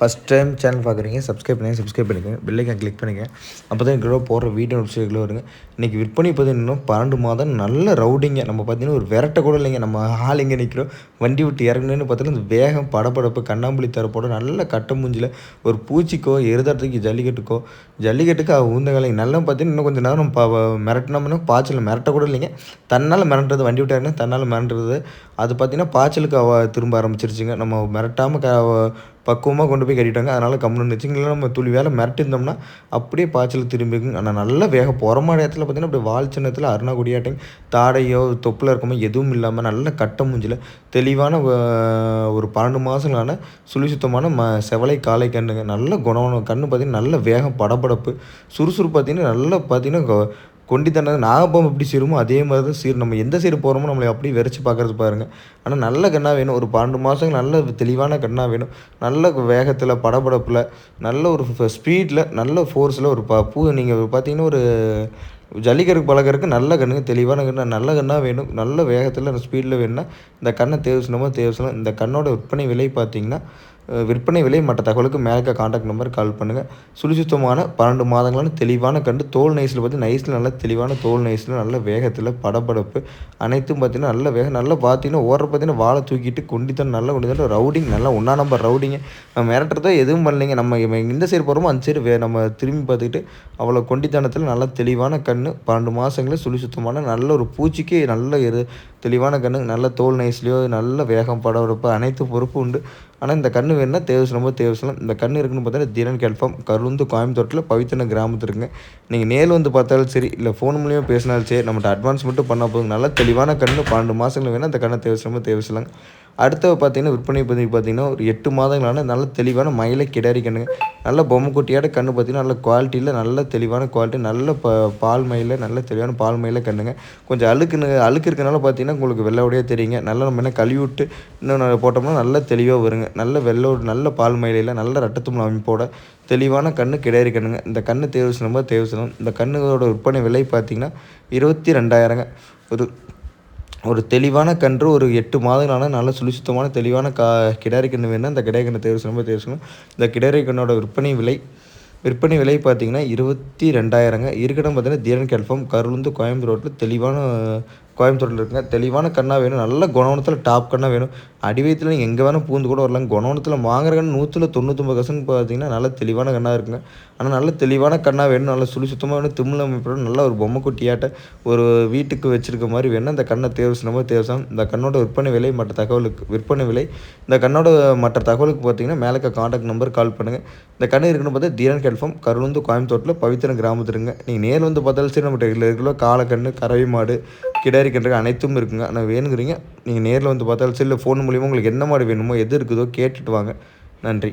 First time channel பார்க்குறீங்க subscribe பண்ணுங்கள் subscribe பண்ணிக்கங்க பெல்லைக்கன் கிளிக் பண்ணிக்கோங்க. அப்போ தான் எங்களோட போடுற வீடியோ நோட்டிஃபிகேஷன் வருங்க. இன்றைக்கி விற்பனை பார்த்தீங்கன்னா பன்னெண்டு மாதம் நல்ல ரவுடிங்க நம்ம பார்த்தீங்கன்னா ஒரு விரட்ட கூட இல்லைங்க. நம்ம ஆள் எங்கே நிற்கிறோம் வண்டி விட்டு இறங்குனேன்னு பார்த்தீங்கன்னா இந்த வேகம் படபடப்பு கண்ணாம்புலி தரப்போட நல்ல கட்ட மூஞ்சில் ஒரு பூச்சிக்கோ எருதாட்டத்துக்கு ஜல்லிக்கட்டுக்கோ ஜல்லிக்கட்டுக்கு ஊந்த ஊந்தகாலைங்க நல்லா பார்த்தீங்கன்னா இன்னும் கொஞ்சம் நேரம் ப மிரட்டினோம்னா பாய்ச்சல் மிரட்ட கூட இல்லைங்க. தன்னால் மிரட்டுறது வண்டி விட்டு இறங்கினா தன்னால் மிரட்டுறது. அது பார்த்தீங்கன்னா பாய்ச்சலுக்கு அவ திரும்ப ஆரம்பிச்சிருச்சுங்க. நம்ம மிரட்டாமல் க பக்குவமாக கொண்டு போய் கட்டிட்டாங்க. அதனால் கம்முன்னு வச்சுங்களா நம்ம துளி வேலை மிரட்டிருந்தோம்னா அப்படியே பாய்ச்சல் திரும்பிக்குங்க ஆனால் நல்ல வேகம் புறமான இடத்துல பார்த்தீங்கன்னா அப்படி வால் சின்னத்தில் அருணாகுடியாட்டையும் தாடையோ தொப்பில் இருக்கமோ எதுவும் இல்லாமல் நல்ல கட்ட மூஞ்சில் தெளிவான ஒரு பன்னெண்டு மாதங்களான சுழி சுத்தமான ம செவலை காலை கண்ணுங்க நல்ல குணம். கண்ணு பார்த்திங்கன்னா நல்ல வேகம் படபடப்பு சுறுசுறுப்பு பார்த்திங்கன்னா நல்லா பார்த்திங்கன்னா கொண்டி நாகப்பம் எப்படி சீருமோ அதே மாதிரி தான் சீர் நம்ம எந்த சைடு போகிறோமோ நம்மளை அப்படியே வெறிச்சு பார்க்குறது பாருங்கள் ஆனால் நல்ல கண்ணாக வேணும். ஒரு பன்னெண்டு மாதங்கள் நல்ல தெளிவான கண்ணாக வேணும். நல்ல வேகத்தில் படபடப்பில் நல்ல ஒரு ஸ்பீடில் நல்ல ஃபோர்ஸில் ஒரு ப பூ நீங்கள் பார்த்தீங்கன்னா ஒரு ஜல்லிக்கருக்கு பழகிறதுக்கு நல்ல கண்ணுங்க தெளிவான கண்ணு நல்ல கண்ணாக வேணும். நல்ல வேகத்தில் ஸ்பீடில் வேணும்னா இந்த கண்ணை தேவசனமோ தேவசனம் இந்த கண்ணோட விற்பனை விலை பார்த்தீங்கன்னா விற்பனை விலை மற்ற தகவலுக்கு மேலே காண்டாக்ட் நம்பர் கால் பண்ணுங்கள் சுழிசுத்தமான பன்னெண்டு மாதங்களான தெளிவான கண்டு தோல் நைஸில் பார்த்து நைஸில் நல்ல தெளிவான தோல் நைஸில் நல்ல வேகத்தில் படபடப்பு அனைத்தும் பார்த்திங்கன்னா நல்ல வேகம் நல்லா பார்த்தீங்கன்னா ஓடுற பார்த்தீங்கன்னா வாழை தூக்கிட்டு கொண்டித்தான் நல்லா கொண்டித்தான் ரவுடிங் நல்லா ஒன்றா நம்பர் ரவுடிங்க நம்ம மிரட்டுறதோ எதுவும் பண்ணலைங்க. நம்ம இந்த சைடு போகிறோமோ அந்த சைடு வே நம்ம திரும்பி பார்த்துக்கிட்டு அவ்வளோ கொண்டித்தனத்தில் நல்ல தெளிவான கண் பன்னெண்டு மாதங்களில் சுழி சுத்தமான நல்ல ஒரு பூச்சிக்கு நல்ல எரு தெளிவான கண்ணு நல்ல தோல் நைஸ்லேயோ நல்ல வேகம் படபடப்பு அனைத்து பொறுப்பு உண்டு. ஆனால் இந்த கண்ணு வேணுன்னா தேவசனமோ தேவசனம் இந்த கண்ணு இருக்குன்னு பார்த்தா தீரன் கேட்பம் கருந்து கோயம்புத்தூரில் பவித்தன கிராமத்தில் இருக்குங்க நீங்கள் நேரில் வந்து பார்த்தாலும் சரி இல்லை ஃபோன் மூலியமாக பேசினாலும் சரி நம்மகிட்ட அட்வான்ஸ் மட்டும் பண்ணால் போதும் நல்லா தெளிவான கண்ணு பன்னெண்டு மாதங்கள் வேணால் அந்த கண்ணை தேவசனமோ தேவசலாங்க அடுத்தது பார்த்தீங்கன்னா விற்பனை பதிவு பார்த்தீங்கன்னா ஒரு எட்டு மாதங்களான நல்ல தெளிவான மயிலை கிடாரி கண்ணுங்க நல்ல பொம்மை குட்டியோட கண்ணு பார்த்தீங்கன்னா நல்ல குவாலிட்டியில் நல்ல தெளிவான குவாலிட்டி நல்ல ப பால் மயில நல்ல தெளிவான பால் மயில கண்ணுங்க. கொஞ்சம் அழுக்குன்னு அழுக்கு இருக்கனால பார்த்தீங்கன்னா உங்களுக்கு வெள்ளையோடையே தெரியுங்க. நல்லா நம்ம என்ன கழுவி விட்டு இன்னும் போட்டோம்னா நல்ல தெளிவாக வருங்க. நல்ல வெள்ளை நல்ல பால் மயிலையில் நல்ல ரட்டத்தும் அமைப்போட தெளிவான கண்ணு கிடையாது கண்ணுங்க இந்த கண்ணு தேவை செய்யணும் தேவை செய்யணும். இந்த கண்ணுகளோட விற்பனை விலை பார்த்திங்கன்னா இருபத்தி ரெண்டாயிரங்க. ஒரு ஒரு தெளிவான கன்று ஒரு எட்டு மாதங்களான நல்ல சுழிசுத்தமான தெளிவான கா கிடாரி கன்று வேணும் அந்த கிடாரி கன்று தேர்வு செய்யணும் தேர்வு செய்யணும். இந்த கிடாரி கண்ணோட விற்பனை விலை விற்பனை விலை பார்த்தீங்கன்னா இருபத்தி ரெண்டாயிரங்க. இருக்கிடம் பார்த்தீங்கன்னா தீரன் கல்ஃபம் கருளுந்து கோயம்புத்தூர் ரோட்டில் தெளிவான கோயம்புத்தூரில் இருக்குங்க. தெளிவான கண்ணாக வேணும். நல்ல குணவனத்தில் டாப் கண்ணாக வேணும். அடிவயத்தில் நீங்கள் எங்கே வேணால் பூந்து கூட வரலாம் குணவனத்தில் வாங்குற கண்ணு நூற்றில் தொண்ணூற்றொம்பது பர்சன்ட் பார்த்தீங்கன்னா நல்ல தெளிவான கண்ணாக இருக்குங்க. ஆனால் நல்ல தெளிவான கண்ணாக வேணும். நல்ல சுழி சுத்தமாக வேணும். திமிழ் அமைப்போட நல்ல ஒரு பொம்மை குட்டியாட்ட ஒரு வீட்டுக்கு வச்சுருக்க மாதிரி வேணும் இந்த கண்ணை தேவசனமாக தேவசம் இந்த கண்ணோட விற்பனை விலை மற்ற தகவலுக்கு விற்பனை விலை. இந்த கண்ணோட மற்ற தகவலுக்கு பார்த்தீங்கன்னா மேலே காண்டாக்ட் நம்பர் கால் பண்ணுங்கள் இந்த கண்ணு இருக்குன்னு பார்த்தா தீரன் கல்ஃபம் கருளுந்து கோயம்புத்தூரில் பவித்திரம் கிராமத்துருங்க நீங்கள் நேரில் வந்து பார்த்தாலும் சரி நம்மகிட்ட ரெகுலர் காலக்கண்ணு கறவை மாடு கிடாரி கன்று அனைத்தும் இருக்குங்க. ஆனால் வேணுங்கிறீங்க நீங்கள் நேரில் வந்து பார்த்தாலும் சரி இல்லை ஃபோன் மூலியமாக உங்களுக்கு என்ன மாதிரி வேணுமோ எது இருக்குதோ கேட்டுட்டு வாங்க. நன்றி.